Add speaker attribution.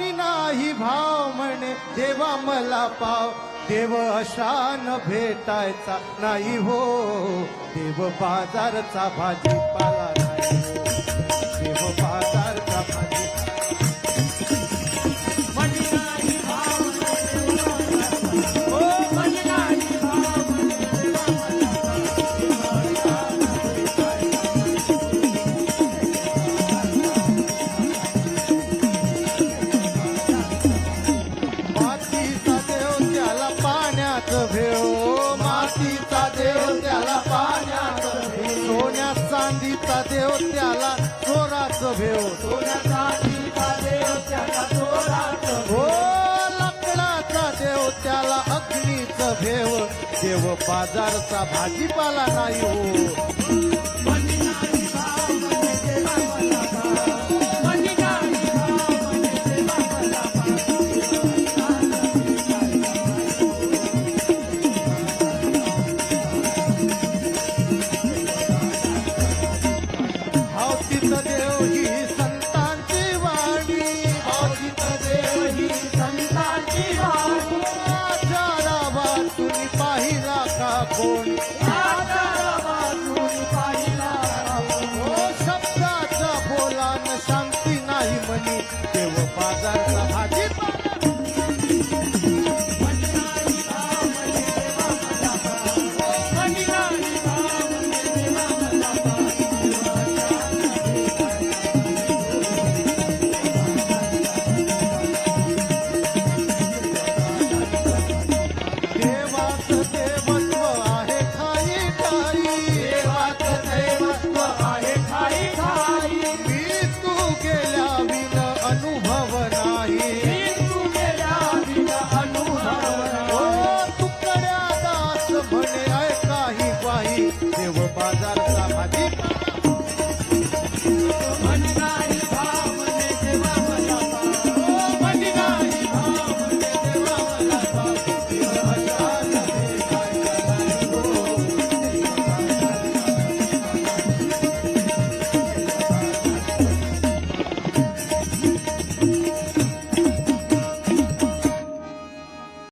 Speaker 1: मनी नाही भाव म्हणे देवा मला पाव. देव अशान भेटायचा नाही हो. देव बाजारचा भाजीपाला नाही. देव बाजारचा भाजी पाण्यात मातीचा देव त्याला पाण्यात सोन्या चांदीचा देव त्याला चोराच भेव
Speaker 2: सोन्या चांदीचा देव त्याला चोराच
Speaker 1: हो लाकडाचा देव त्याला अग्नीच भेव देव बाजारचा भाजीपाला नाही हो. शांती नाही म्हणी. देव बाजारचा भाजीपाला